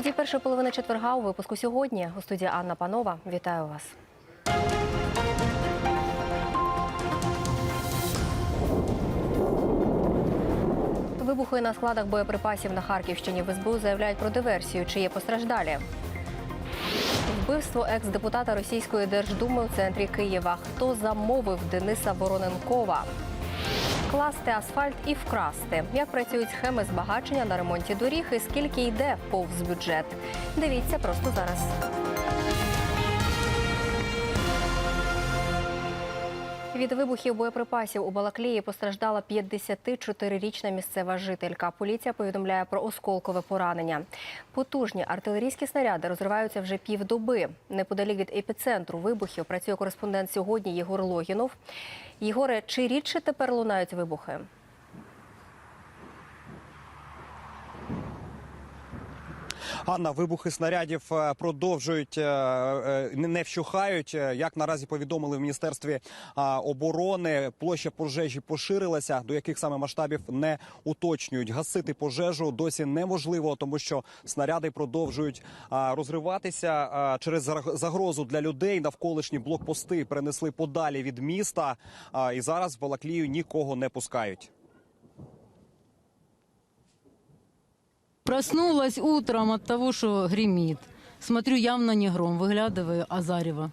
Подій першої половини четверга у випуску сьогодні. У студії Анна Панова. Вітаю вас. Вибухи на складах боєприпасів на Харківщині в СБУ заявляють про диверсію, чи є постраждалі. Вбивство екс-депутата Російської Держдуми у центрі Києва. Хто замовив Дениса Вороненкова? Класти асфальт і вкрасти. Як працюють схеми збагачення на ремонті доріг і скільки йде повз бюджет? Дивіться просто зараз. Від вибухів боєприпасів у Балаклії постраждала 54-річна місцева жителька. Поліція повідомляє про осколкове поранення. Потужні артилерійські снаряди розриваються вже півдоби. Неподалік від епіцентру вибухів працює кореспондент сьогодні Єгор Логінов. Єгоре, чи рідше тепер лунають вибухи? Анна, вибухи снарядів е, продовжують е, е, не вщухають. Як наразі повідомили в міністерстві оборони, площа пожежі поширилася. До яких саме масштабів не уточнюють. Гасити пожежу досі неможливо, тому що снаряди продовжують розриватися через загрозу для людей. Навколишні блокпости перенесли подалі від міста. І зараз в Балаклію нікого не пускають. Проснулась утром от того, что гремит. Смотрю, явно не гром. Выглядываю, а зарево.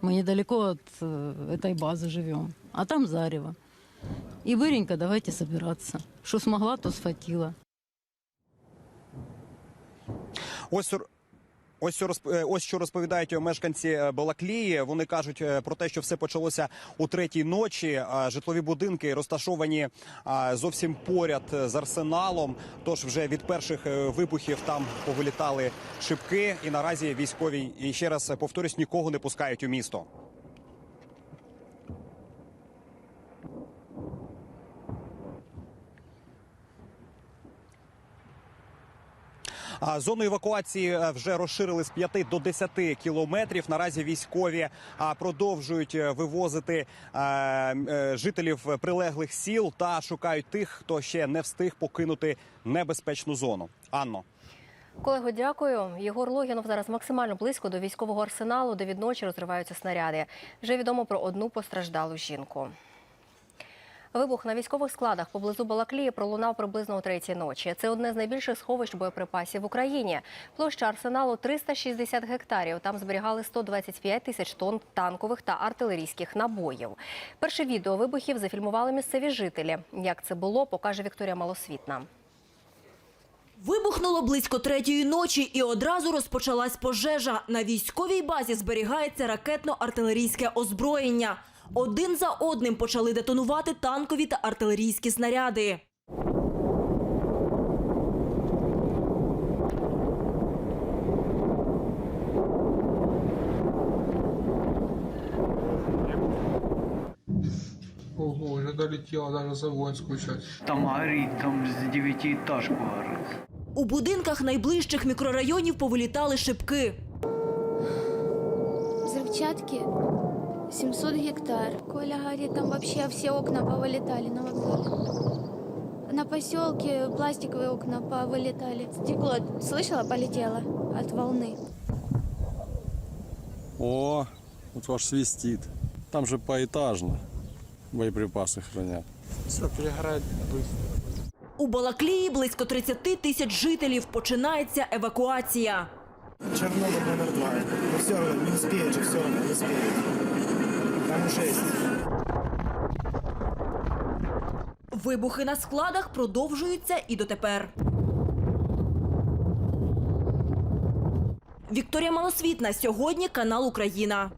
Мы недалеко от э, этой базы живем. А там зарево. И быренько давайте собираться. Что смогла, то схватила. Ось р- Ось що е, ось що розповідають мешканці е, Балаклії. Вони кажуть е, про те, що все почалося у третій ночі. Житлові будинки розташовані зовсім поряд з арсеналом. Тож вже від перших вибухів там повилітали шибки, і наразі військові і ще раз повторюсь, нікого не пускають у місто. Зону евакуації е, вже розширили з 5 до 10 кілометрів. Наразі військові продовжують е, вивозити е, жителів прилеглих сіл та шукають тих, хто ще не встиг покинути небезпечну зону. Анно. Колего, дякую. Єгор Логінов зараз максимально близько до військового арсеналу, де відночі розриваються снаряди. Вже відомо про одну постраждалу жінку. Вибух на військових складах поблизу Балаклії пролунав приблизно о третій ночі. Це одне з найбільших сховищ боєприпасів в Україні. Площа арсеналу 360 гектарів. Там зберігали 125 тисяч тонн танкових та артилерійських набоїв. Перше відео вибухів зафільмували місцеві жителі. Як це було, покаже Вікторія Малосвітна. Вибухнуло близько третьої ночі і одразу розпочалась пожежа. На військовій базі зберігається ракетно-артилерійське озброєння. Один за одним почали детонувати танкові та артилерійські снаряди. Ого, уже долетела даже за воинскую часть. Там горит, там з девятиэтажку горит. У будинках найближчих мікрорайонів повилітали шибки. Взрывчатки 700 гектар. Коля говорит, там вообще все окна повылетали на вокзале. На поселке пластиковые окна повылетали. Стекло, слышала, полетело от волны. О, вот ваш свистит. Там же поэтажно боеприпасы хранят. Все, перегорает быстро. У Балаклії близько 30 тисяч жителів. Починається евакуація. Чернобыль номер два. Но все равно не успеют же, все равно не успеют. Вибухи на складах продовжуються і дотепер. Вікторія Малосвітна. Сьогодні канал Україна.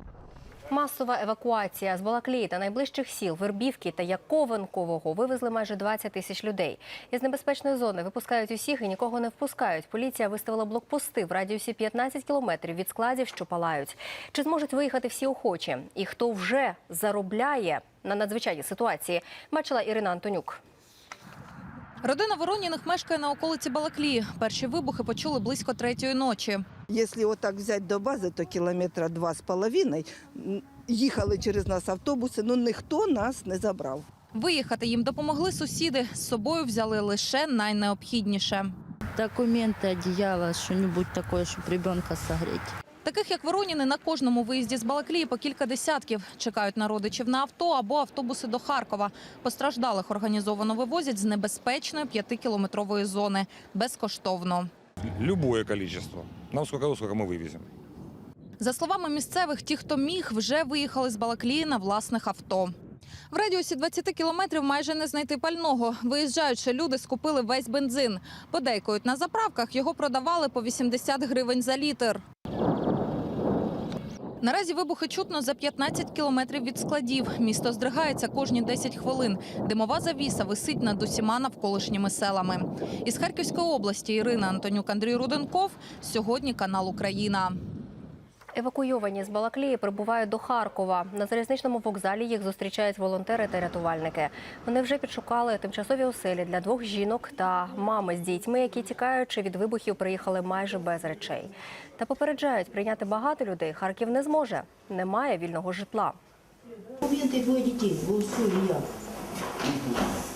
Масова евакуація з Балаклії та найближчих сіл Вербівки та Яковенкового вивезли майже 20 тисяч людей. Із небезпечної зони випускають усіх і нікого не впускають. Поліція виставила блокпости в радіусі 15 кілометрів від складів, що палають. Чи зможуть виїхати всі охочі? І хто вже заробляє на надзвичайній ситуації? Бачила Ірина Антонюк. Родина Вороніних мешкає на околиці Балаклії. Перші вибухи почули близько третьої ночі. Если вот так взять до бази, то кілометра два з половиною. Їхали через нас автобуси, ну ніхто нас не забрав. Виїхати їм допомогли сусіди. З собою взяли лише найнеобхідніше. Документы, одеяло, что-нибудь такое, чтобы ребенка согреть. Таких як Вороніни на кожному виїзді з Балаклії по кілька десятків. Чекають на родичів на авто або автобуси до Харкова. Постраждалих організовано вивозять з небезпечної п'ятикілометрової зони безкоштовно. Любое количество. Нам сколько, сколько мы вывезем. За словами місцевих, ті, хто міг, вже виїхали з Балаклії на власних авто. В радіусі 20 кілометрів майже не знайти пального. Виїжджаючи, люди скупили весь бензин. Подейкують на заправках, його продавали по 80 гривень за літр. Наразі вибухи чутно за 15 кілометрів від складів. Місто здригається кожні 10 хвилин. Димова завіса висить над усіма навколишніми селами. Із Харківської області Ірина Антонюк, Андрій Руденков. Сьогодні канал Україна. Евакуйовані з Балаклії прибувають до Харкова. На залізничному вокзалі їх зустрічають волонтери та рятувальники. Вони вже підшукали тимчасові оселі для двох жінок та мами з дітьми, які тікаючи від вибухів, приїхали майже без речей. Та попереджають, прийняти багато людей Харків не зможе. Немає вільного житла. Документы двое детей, вы устроили я.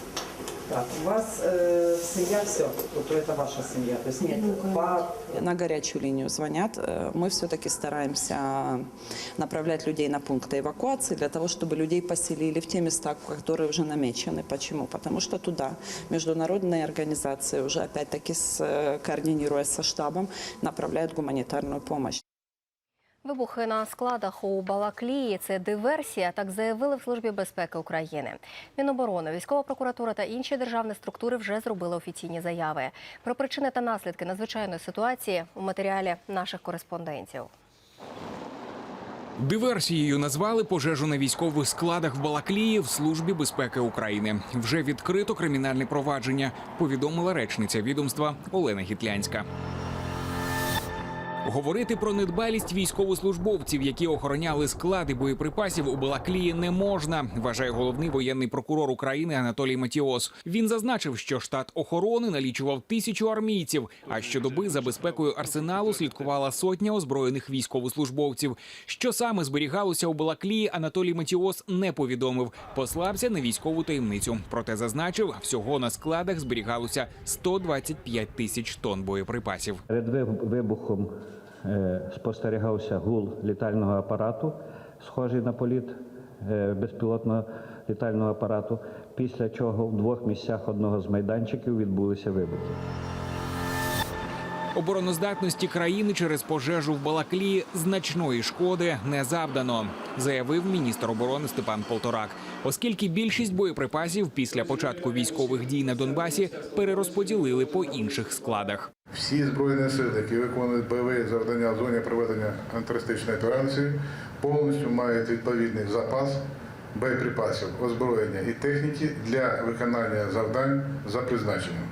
Так, у вас э, семья все, вот это ваша семья, то есть нет пап, На горячую линию звонят. Э, Мы все-таки стараемся направлять людей на пункты эвакуации для того, чтобы людей поселили в те места, которые уже намечены. Почему? Потому что туда международные организации уже опять-таки с, э, координируясь со штабом направляют гуманитарную помощь. Вибухи на складах у Балаклії це диверсія, так заявили в Службі безпеки України. Міноборони, військова прокуратура та інші державні структури вже зробили офіційні заяви. Про причини та наслідки надзвичайної ситуації у матеріалі наших кореспондентів. Диверсією назвали пожежу на військових складах в Балаклії в службі безпеки України. Вже відкрито кримінальне провадження. Повідомила речниця відомства Олена Гітлянська. Говорити про недбалість військовослужбовців, які охороняли склади боєприпасів у Балаклії, не можна, вважає головний воєнний прокурор України Анатолій Матіос. Він зазначив, що штат охорони налічував тисячу армійців. А щодоби за безпекою арсеналу слідкувала сотня озброєних військовослужбовців. Що саме зберігалося у Балаклії, Анатолій Матіос не повідомив. Послався на військову таємницю. Проте зазначив, всього на складах зберігалося 125 тисяч тонн боєприпасів. Перед вибухом спостерігався гул літального апарату, схожий на політ е, безпілотного літального апарату, після чого в двох місцях одного з майданчиків відбулися вибухи. Обороноздатності країни через пожежу в Балаклії значної шкоди не завдано, заявив міністр оборони Степан Полторак. Оскільки більшість боєприпасів після початку військових дій на Донбасі перерозподілили по інших складах. Всі збройні сили, які виконують бойові завдання в зоні проведення антитерористичної операції, повністю мають відповідний запас боєприпасів, озброєння і техніки для виконання завдань за призначенням.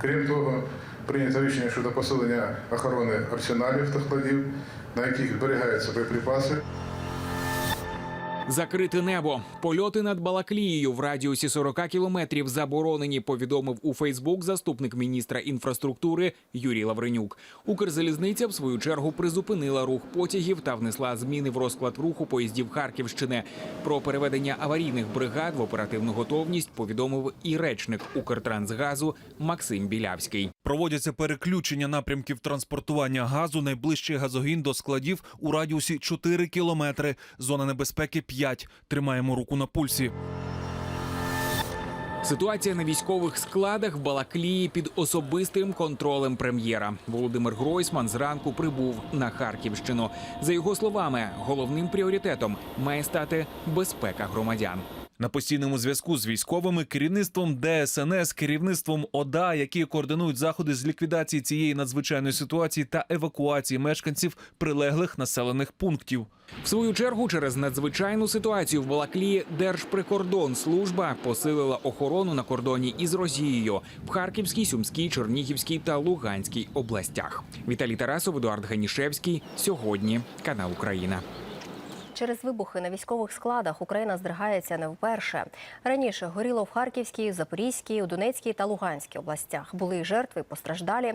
Крім того, прийнято рішення щодо посилення охорони арсеналів та складів, на яких зберігаються боєприпаси. Закрите небо. Польоти над Балаклією в радіусі 40 кілометрів заборонені. Повідомив у Фейсбук заступник міністра інфраструктури Юрій Лавренюк. Укрзалізниця в свою чергу призупинила рух потягів та внесла зміни в розклад руху поїздів Харківщини. Про переведення аварійних бригад в оперативну готовність повідомив і речник Укртрансгазу Максим Білявський. Проводяться переключення напрямків транспортування газу. Найближчий газогін до складів у радіусі 4 кілометри. Зона небезпеки 5. Тримаємо руку на пульсі. Ситуація на військових складах в Балаклії під особистим контролем прем'єра. Володимир Гройсман зранку прибув на Харківщину. За його словами, головним пріоритетом має стати безпека громадян. На постійному зв'язку з військовими, керівництвом ДСНС, керівництвом ОДА, які координують заходи з ліквідації цієї надзвичайної ситуації та евакуації мешканців прилеглих населених пунктів. В свою чергу, через надзвичайну ситуацію в Балаклії Держприкордонслужба посилила охорону на кордоні із Росією в Харківській, Сумській, Чернігівській та Луганській областях. Віталій Тарасов, Едуард Ганішевський. Сьогодні канал Україна. Через вибухи на військових складах Україна здригається не вперше. Раніше горіло в Харківській, Запорізькій, Донецькій та Луганській областях. Були і жертви, постраждалі.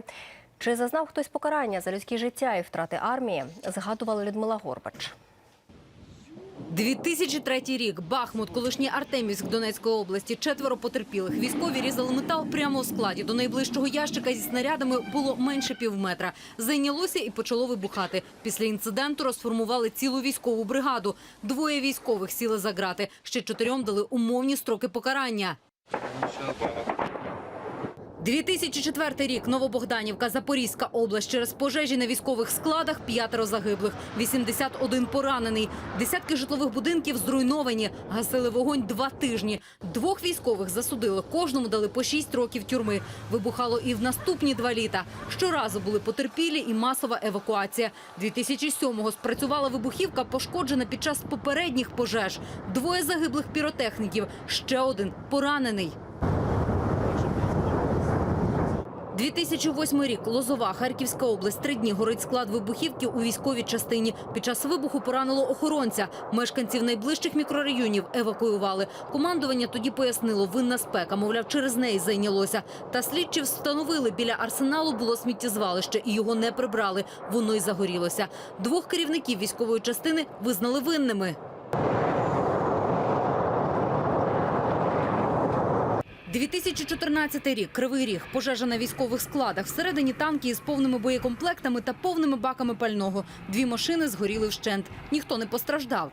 Чи зазнав хтось покарання за людське життя і втрати армії? Згадувала Людмила Горбач. 2003 рік. Бахмут, колишній Артемівськ Донецької області. Четверо потерпілих. Військові різали метал прямо у складі. До найближчого ящика зі снарядами було менше півметра. Зайнялося і почало вибухати. Після інциденту розформували цілу військову бригаду. Двоє військових сіли за грати. Ще чотирьом дали умовні строки покарання. 2004 рік. Новобогданівка, Запорізька область. Через пожежі на військових складах п'ятеро загиблих, 81 поранений. Десятки житлових будинків зруйновані. Гасили вогонь два тижні. Двох військових засудили. Кожному дали по 6 років тюрми. Вибухало і в наступні два літа. Щоразу були потерпілі і масова евакуація. 2007-го спрацювала вибухівка, пошкоджена під час попередніх пожеж. Двоє загиблих піротехніків, ще один поранений. 2008 рік. Лозова, Харківська область. Три дні горить склад вибухівки у військовій частині. Під час вибуху поранило охоронця. Мешканців найближчих мікрорайонів евакуювали. Командування тоді пояснило, винна спека, мовляв, через неї зайнялося. Та слідчі встановили, біля арсеналу було сміттєзвалище і його не прибрали. Воно й загорілося. Двох керівників військової частини визнали винними. 2014 рік. Кривий ріг. Пожежа на військових складах. Всередині танки із повними боєкомплектами та повними баками пального. Дві машини згоріли вщент. Ніхто не постраждав.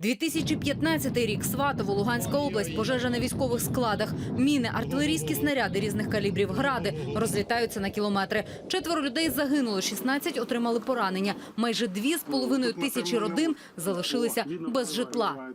2015 рік. Сватово, Луганська область. Пожежа на військових складах. Міни, артилерійські снаряди різних калібрів, гради розлітаються на кілометри. Четверо людей загинули, 16 отримали поранення. Майже дві з половиною тисячі родин залишилися без житла.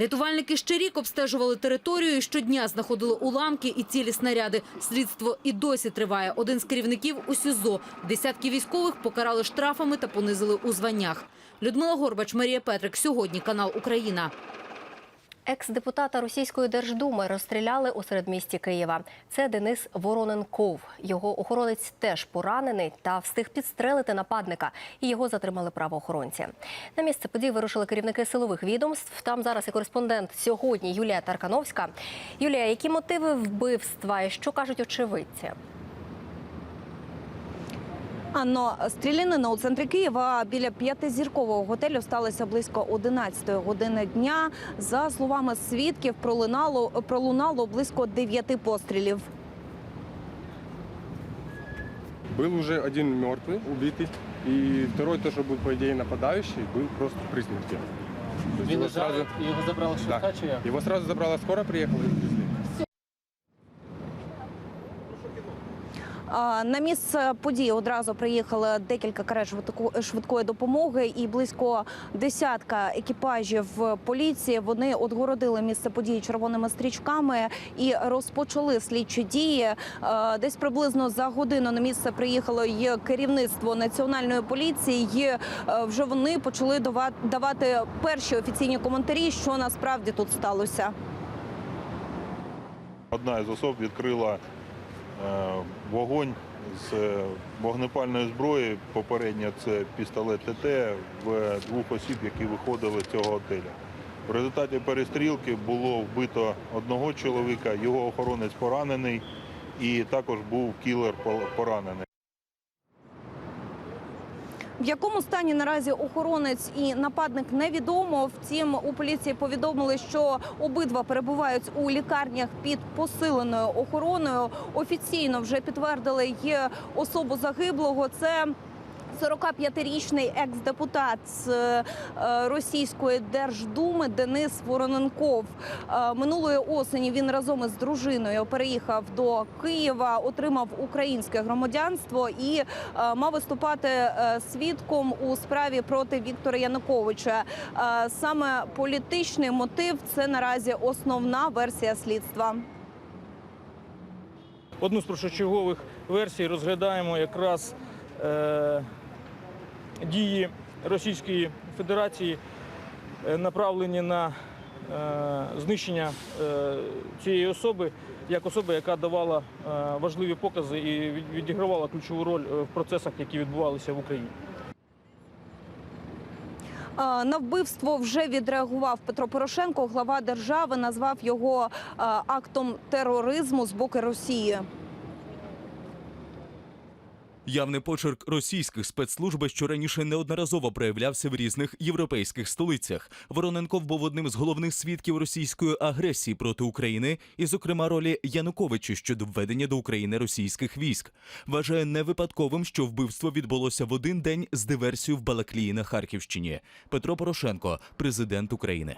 Рятувальники ще рік обстежували територію і щодня знаходили уламки і цілі снаряди. Слідство і досі триває. Один з керівників у СІЗО. Десятки військових покарали штрафами та понизили у званнях. Людмила Горбач, Марія Петрик. Сьогодні канал Україна. Екс-депутата російської держдуми розстріляли у середмісті Києва. Це Денис Вороненков. Його охоронець теж поранений та встиг підстрелити нападника. І його затримали правоохоронці. На місце подій вирушили керівники силових відомств. Там зараз і кореспондент сьогодні Юлія Таркановська. Юлія, які мотиви вбивства і що кажуть очевидці? Анно, стрілянина у центрі Києва біля п'ятизіркового готелю сталося близько 11 години дня. За словами свідків, пролунало пролунало близько 9 пострілів. Был уже один мертвый, убитый, и второй тоже был, по идее, нападающий, был просто при смерти. То есть его сразу, його забрала Да. чи як? его сразу забрала скорая, приехала На місце події одразу приїхали декілька карет швидкої допомоги і близько десятка екіпажів поліції. Вони отгородили місце події червоними стрічками і розпочали слідчі дії. Десь приблизно за годину на місце приїхало і керівництво національної поліції. І е, вже вони почали дава- давати перші офіційні коментарі, що насправді тут сталося. Одна із особ відкрила вогонь з е, вогнепальної зброї. Попередньо це пістолет ТТ в двох осіб, які виходили з цього отеля. В результаті перестрілки було вбито одного чоловіка, його охоронець поранений, і також був кілер поранений. В якому стані наразі охоронець і нападник невідомо. Втім, у поліції повідомили, що обидва перебувають у лікарнях під посиленою охороною. Офіційно вже підтвердили є особу загиблого. Це 45-річний екс-депутат з е, російської держдуми Денис Вороненков. Е, Минулої осені він разом із дружиною переїхав до Києва, отримав українське громадянство і е, мав виступати свідком у справі проти Віктора Януковича. Саме політичний мотив це наразі основна версія слідства. Одну з першочергових версій розглядаємо якраз дії Російської Федерації, е, направлені на е, знищення е, цієї особи як особи, яка давала важливі покази і відігравала ключову роль в процесах, які відбувалися в Україні. На вбивство вже відреагував Петро Порошенко. Глава держави назвав його актом тероризму з боку Росії. Явний почерк російських спецслужб, що раніше неодноразово проявлявся в різних європейських столицях. Вороненков був одним з головних свідків російської агресії проти України, і, зокрема, ролі Януковича щодо введення до України російських військ. Вважає невипадковим, що вбивство відбулося в один день з диверсією в Балаклії на Харківщині. Петро Порошенко, президент України.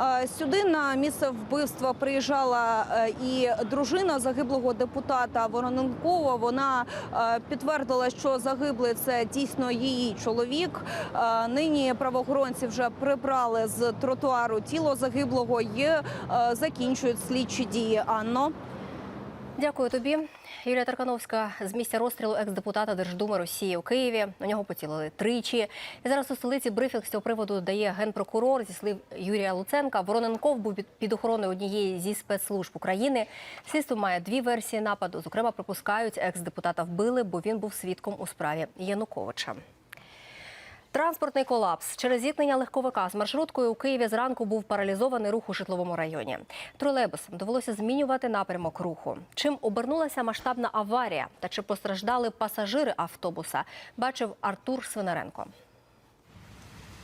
Е, Сюди на місце вбивства приїжджала е, і дружина загиблого депутата Вороненкова. Вона е, підтвердила, що загиблий це дійсно її чоловік. Нині правоохоронці вже прибрали з тротуару тіло загиблого і закінчують слідчі дії. Анно. Дякую тобі. Юлія Таркановська з місця розстрілу екс-депутата Держдуми Росії у Києві. У нього поцілили тричі. І зараз у столиці брифінг з цього приводу дає генпрокурор зі слів Юрія Луценка. Вороненков був під охороною однієї зі спецслужб України. Слідство має дві версії нападу. Зокрема, припускають, екс-депутата вбили, бо він був свідком у справі Януковича. Транспортний колапс через зіткнення легковика з маршруткою у Києві зранку був паралізований рух у житловому районі. Тролейбусам довелося змінювати напрямок руху. Чим обернулася масштабна аварія та чи постраждали пасажири автобуса? Бачив Артур Свинаренко.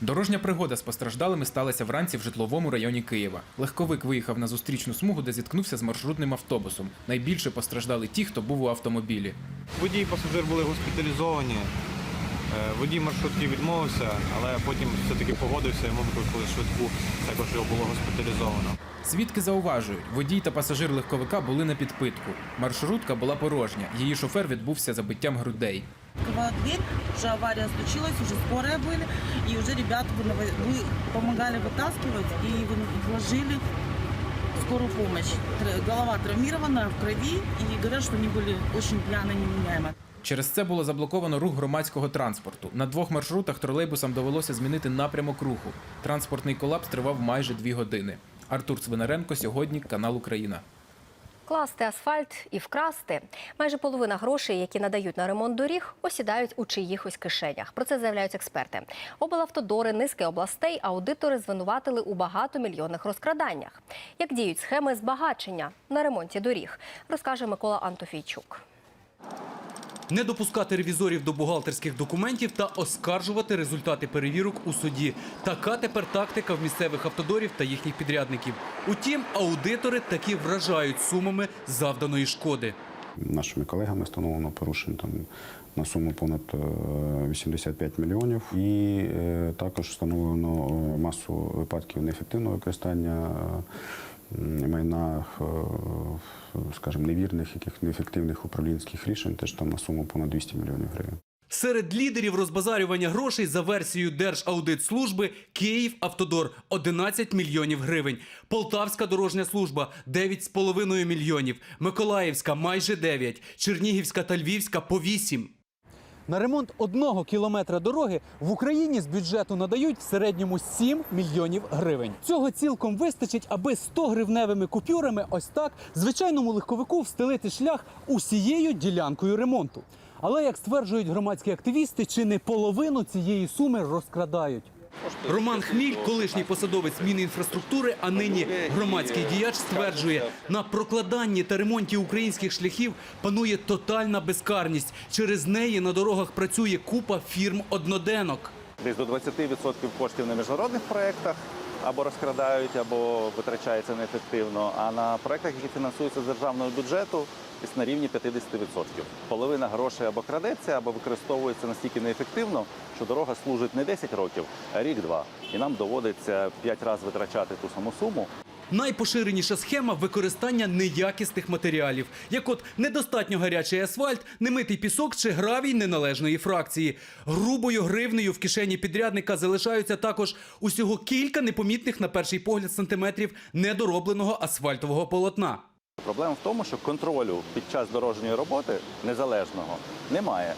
Дорожня пригода з постраждалими сталася вранці в житловому районі Києва. Легковик виїхав на зустрічну смугу, де зіткнувся з маршрутним автобусом. Найбільше постраждали ті, хто був у автомобілі. Водій і пасажир були госпіталізовані. Е, Водій маршрутки відмовився, але потім все-таки погодився, йому викликали швидку, також його було госпіталізовано. Свідки зауважують, водій та пасажир легковика були на підпитку. Маршрутка була порожня. Її шофер відбувся забиттям грудей. Открываю дверь, уже авария случилась, уже скорая были, и уже ребята вы, вы помогали вытаскивать и вы- вложили в скорую помощь. Тр- Голова травмирована, в крови, и говорят, что они были очень пьяные, невменяемые. Через це було заблоковано рух громадського транспорту. На двох маршрутах тролейбусам довелося змінити напрямок руху. Транспортний колапс тривав майже дві години. Артур Свинаренко сьогодні канал Україна. Класти асфальт і вкрасти. Майже половина грошей, які надають на ремонт доріг, осідають у чиїхось кишенях. Про це заявляють експерти. Облавтодори, низки областей, аудитори звинуватили у багатомільйонних розкраданнях. Як діють схеми збагачення на ремонті доріг, розкаже Микола Антофійчук. Не допускати ревізорів до бухгалтерських документів та оскаржувати результати перевірок у суді. Така тепер тактика в місцевих автодорів та їхніх підрядників. Утім, аудитори таки вражають сумами завданої шкоди. Нашими колегами встановлено порушень там на суму понад е, 85 мільйонів. І е, також встановлено е, масу випадків неефективного використання е, майна, е, скажімо, невірних, яких неефективних управлінських рішень, теж там на суму понад 200 мільйонів гривень. Серед лідерів розбазарювання грошей за версією Держаудитслужби Київ Автодор 11 мільйонів гривень, Полтавська дорожня служба 9,5 мільйонів, Миколаївська майже 9, Чернігівська та Львівська по 8. На ремонт одного кілометра дороги в Україні з бюджету надають в середньому 7 мільйонів гривень. Цього цілком вистачить, аби 100 гривневими купюрами ось так звичайному легковику встелити шлях усією ділянкою ремонту. Але як стверджують громадські активісти, чи не половину цієї суми розкрадають. Роман Хміль, колишній посадовець Мінінфраструктури, а нині громадський діяч, стверджує, на прокладанні та ремонті українських шляхів панує тотальна безкарність. Через неї на дорогах працює купа фірм одноденок. Десь до 20% коштів на міжнародних проєктах або розкрадають, або витрачається неефективно. А на проектах, які фінансуються з державного бюджету, десь на рівні 50%. Половина грошей або крадеться, або використовується настільки неефективно, що дорога служить не 10 років, а рік-два. І нам доводиться 5 разів витрачати ту саму суму. Найпоширеніша схема використання неякісних матеріалів, як от недостатньо гарячий асфальт, немитий пісок чи гравій неналежної фракції. Грубою гривнею в кишені підрядника залишаються також усього кілька непомітних на перший погляд сантиметрів недоробленого асфальтового полотна. Проблема в тому, що контролю під час дорожньої роботи незалежного немає.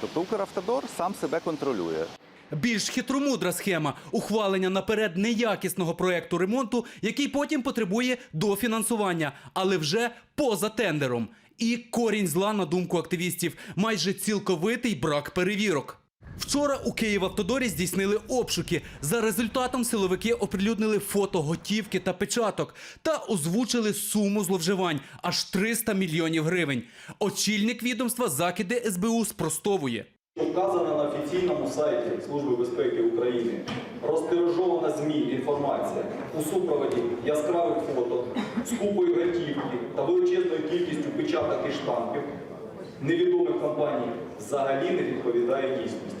Тобто Укравтодор сам себе контролює. Більш хитромудра схема ухвалення наперед неякісного проекту ремонту, який потім потребує дофінансування, але вже поза тендером. І корінь зла, на думку активістів, майже цілковитий брак перевірок. Вчора у Київавтодорі здійснили обшуки. За результатом силовики оприлюднили фото готівки та печаток та озвучили суму зловживань аж 300 мільйонів гривень. Очільник відомства закиди СБУ спростовує. Вказана на офіційному сайті Служби безпеки України розтиражована ЗМІ інформація у супроводі яскравих фото з купою та величезною кількістю печаток і штампів невідомих компаній взагалі не відповідає дійсності.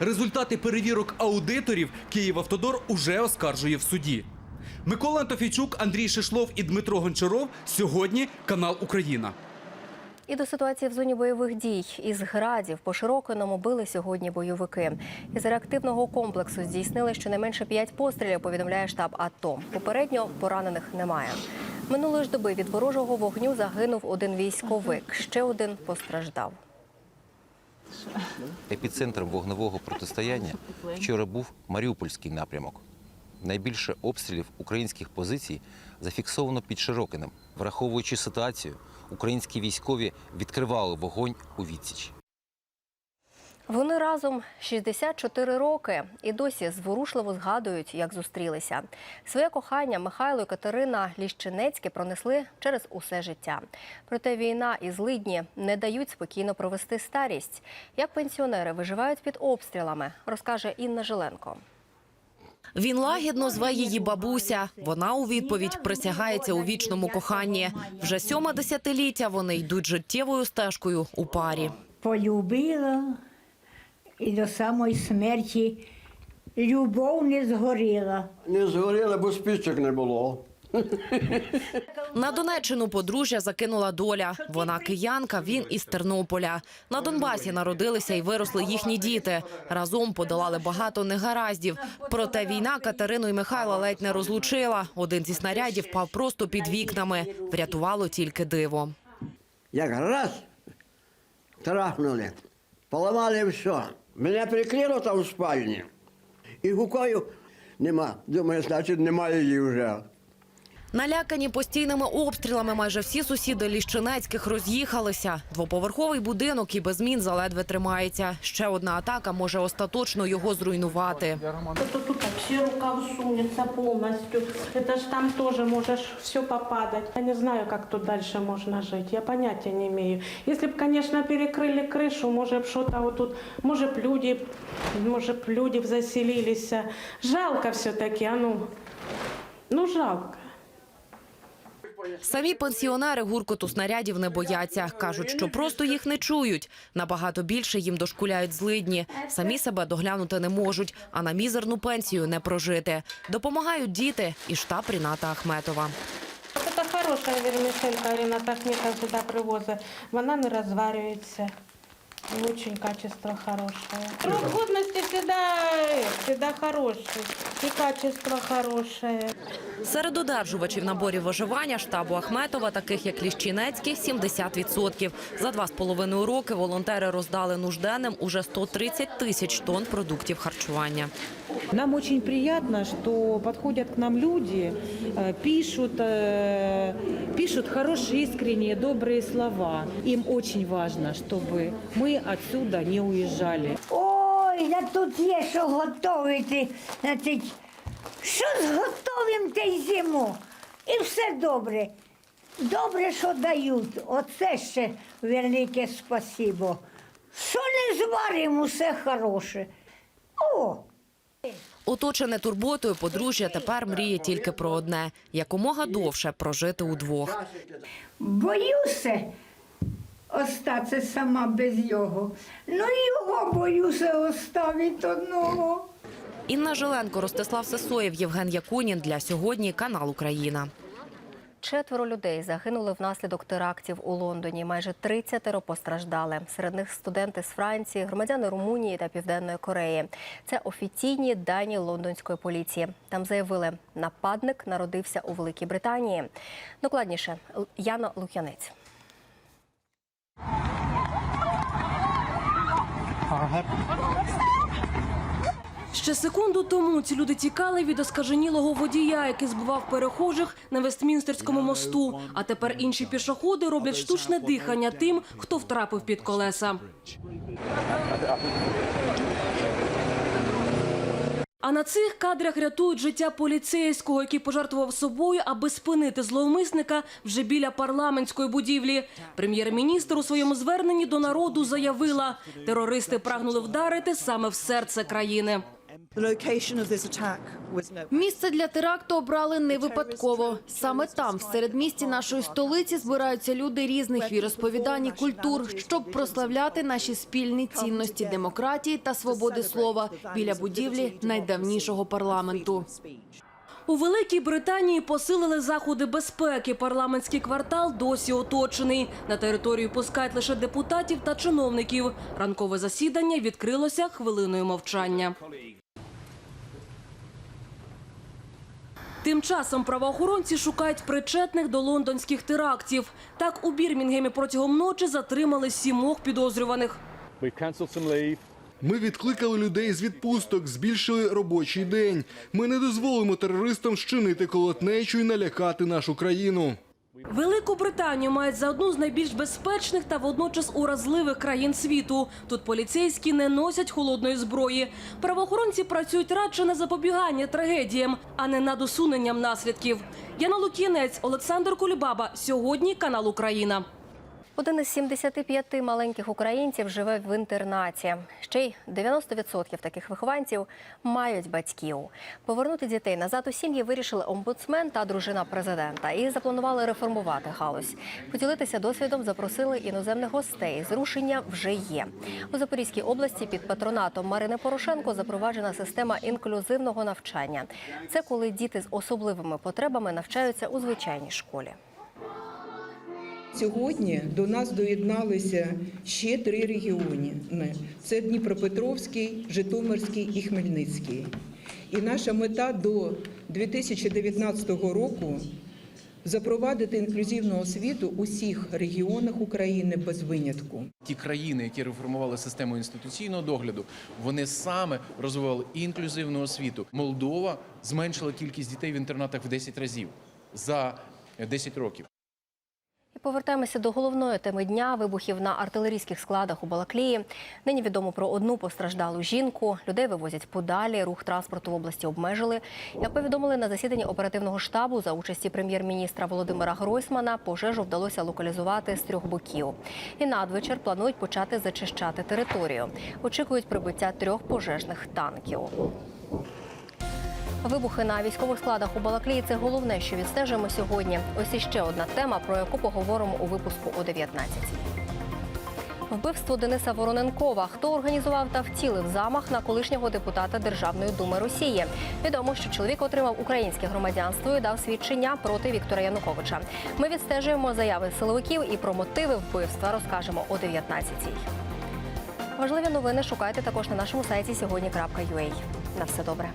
Результати перевірок аудиторів Київавтодор уже оскаржує в суді. Микола Антофійчук, Андрій Шишлов і Дмитро Гончаров. Сьогодні канал Україна. І до ситуації в зоні бойових дій із градів по Широкиному били сьогодні бойовики. Із реактивного комплексу здійснили щонайменше п'ять пострілів. Повідомляє штаб АТО. Попередньо поранених немає. Минулої ж доби від ворожого вогню загинув один військовик. Ще один постраждав. Епіцентром вогневого протистояння вчора був Маріупольський напрямок. Найбільше обстрілів українських позицій зафіксовано під Широкинем. Враховуючи ситуацію, українські військові відкривали вогонь у відсіч. Вони разом 64 роки і досі зворушливо згадують, як зустрілися. Своє кохання Михайло і Катерина Ліщинецькі пронесли через усе життя. Проте війна і злидні не дають спокійно провести старість. Як пенсіонери виживають під обстрілами, розкаже Інна Жиленко. Він лагідно зве її бабуся. Вона у відповідь присягається у вічному коханні. Вже сьоме десятиліття вони йдуть життєвою стежкою у парі. полюбила і до самої смерті любов не згоріла. Не згоріла, бо спічок не було. На Донеччину подружжя закинула доля. Вона киянка, він із Тернополя. На Донбасі народилися і виросли їхні діти. Разом подолали багато негараздів. Проте війна Катерину і Михайла ледь не розлучила. Один зі снарядів впав просто під вікнами. Врятувало тільки диво. Як раз трахнули, поламали все. Мене прикрило там в спальні. І гукаю, нема. Думаю, значить, немає її вже. Налякані постійними обстрілами майже всі сусіди Ліщинецьких роз'їхалися. Двоповерховий будинок і без змін заледве тримається. Ще одна атака може остаточно його зруйнувати. Это тут вообще рукав сунется полностью. Это ж там тоже можешь все попадать. Я не знаю, как тут дальше можно жить. Я понятия не имею. Если бы, конечно, перекрыли крышу, может, что-то вот тут, может, б люди, может, б люди б заселились. Жалко все-таки, а ну, ну жалко. Самі пенсіонери гуркоту снарядів не бояться. Кажуть, що просто їх не чують. Набагато більше їм дошкуляють злидні. Самі себе доглянути не можуть, а на мізерну пенсію не прожити. Допомагають діти і штаб Ріната Ахметова. Это хорошая вермишелька, Рената Ахметова сюда привозить. Вона не розварюється. Очень качество хорошее. Срок годности всегда, всегда хороший. И качество хорошее. Серед одержувачів наборів виживання штабу Ахметова, таких як Ліщинецький, 70%. За два з половиною роки волонтери роздали нужденним уже 130 тисяч тонн продуктів харчування. Нам очень приятно, что подходят к нам люди, э, пишут, э, пишут хорошие, искренние, добрые слова. Им очень важно, чтобы мы отсюда не уезжали. Ой, да тут є що готувати. Значить, що зготовим те й зиму? І все добре. Добре, що дають. Оце ще велике спасибо. Що не зваримо, все хороше. О! Оточене турботою подружжя тепер мріє тільки про одне – якомога довше прожити удвох. Боюся остатися сама без його. Ну і його боюся оставити одного. Інна Жиленко, Ростислав Сесоєв, Євген Якунін. Для сьогодні канал Україна. Четверо людей загинули внаслідок терактів у Лондоні. Майже 30 постраждали. Серед них студенти з Франції, громадяни Румунії та Південної Кореї. Це офіційні дані лондонської поліції. Там заявили, нападник народився у Великій Британії. Докладніше Яна Лук'янець. Ще секунду тому ці люди тікали від оскаженілого водія, який збивав перехожих на Вестмінстерському мосту. А тепер інші пішоходи роблять штучне дихання тим, хто втрапив під колеса. А на цих кадрах рятують життя поліцейського, який пожертвував собою, аби спинити зловмисника вже біля парламентської будівлі. Прем'єр-міністр у своєму зверненні до народу заявила, терористи прагнули вдарити саме в серце країни. Місце для теракту обрали не випадково. Саме там, в середмісті нашої столиці, збираються люди різних віросповідань і культур, щоб прославляти наші спільні цінності демократії та свободи слова біля будівлі найдавнішого парламенту. У Великій Британії посилили заходи безпеки. Парламентський квартал досі оточений. На територію пускають лише депутатів та чиновників. Ранкове засідання відкрилося хвилиною мовчання. Тим часом правоохоронці шукають причетних до лондонських терактів. Так у Бірмінгемі протягом ночі затримали сімох підозрюваних. Ми відкликали людей з відпусток, збільшили робочий день. Ми не дозволимо терористам щинити колотнечу і налякати нашу країну. Велику Британію мають за одну з найбільш безпечних та водночас уразливих країн світу. Тут поліцейські не носять холодної зброї. Правоохоронці працюють радше на запобігання трагедіям, а не над усуненням наслідків. Яна Лук'янець, Олександр Кулібаба. Сьогодні канал Україна. Один із 75 маленьких українців живе в інтернаті. Ще й 90% таких вихованців мають батьків. Повернути дітей назад у сім'ї вирішили омбудсмен та дружина президента і запланували реформувати галузь. Поділитися досвідом запросили іноземних гостей. Зрушення вже є. У Запорізькій області під патронатом Марини Порошенко запроваджена система інклюзивного навчання. Це коли діти з особливими потребами навчаються у звичайній школі. Сьогодні до нас доєдналися ще три регіони: це Дніпропетровський, Житомирський і Хмельницький. І наша мета до 2019 року запровадити інклюзивну освіту у всіх регіонах України без винятку. Ті країни, які реформували систему інституційного догляду, вони саме розвивали інклюзивну освіту. Молдова зменшила кількість дітей в інтернатах в 10 разів за 10 років. Повертаємося до головної теми дня вибухів на артилерійських складах у Балаклії. Нині відомо про одну постраждалу жінку. Людей вивозять подалі. Рух транспорту в області обмежили. Як повідомили на засіданні оперативного штабу за участі прем'єр-міністра Володимира Гройсмана, пожежу вдалося локалізувати з трьох боків. І надвечір планують почати зачищати територію. Очікують прибуття трьох пожежних танків. Вибухи на військових складах у Балаклії – це головне, що відстежуємо сьогодні. Ось іще одна тема, про яку поговоримо у випуску о 19 Вбивство Дениса Вороненкова. Хто організував та втілив замах на колишнього депутата Державної думи Росії? Відомо, що чоловік отримав українське громадянство і дав свідчення проти Віктора Януковича. Ми відстежуємо заяви силовиків і про мотиви вбивства розкажемо о 19-й. Важливі новини шукайте також на нашому сайті сьогодні.ua. На все добре.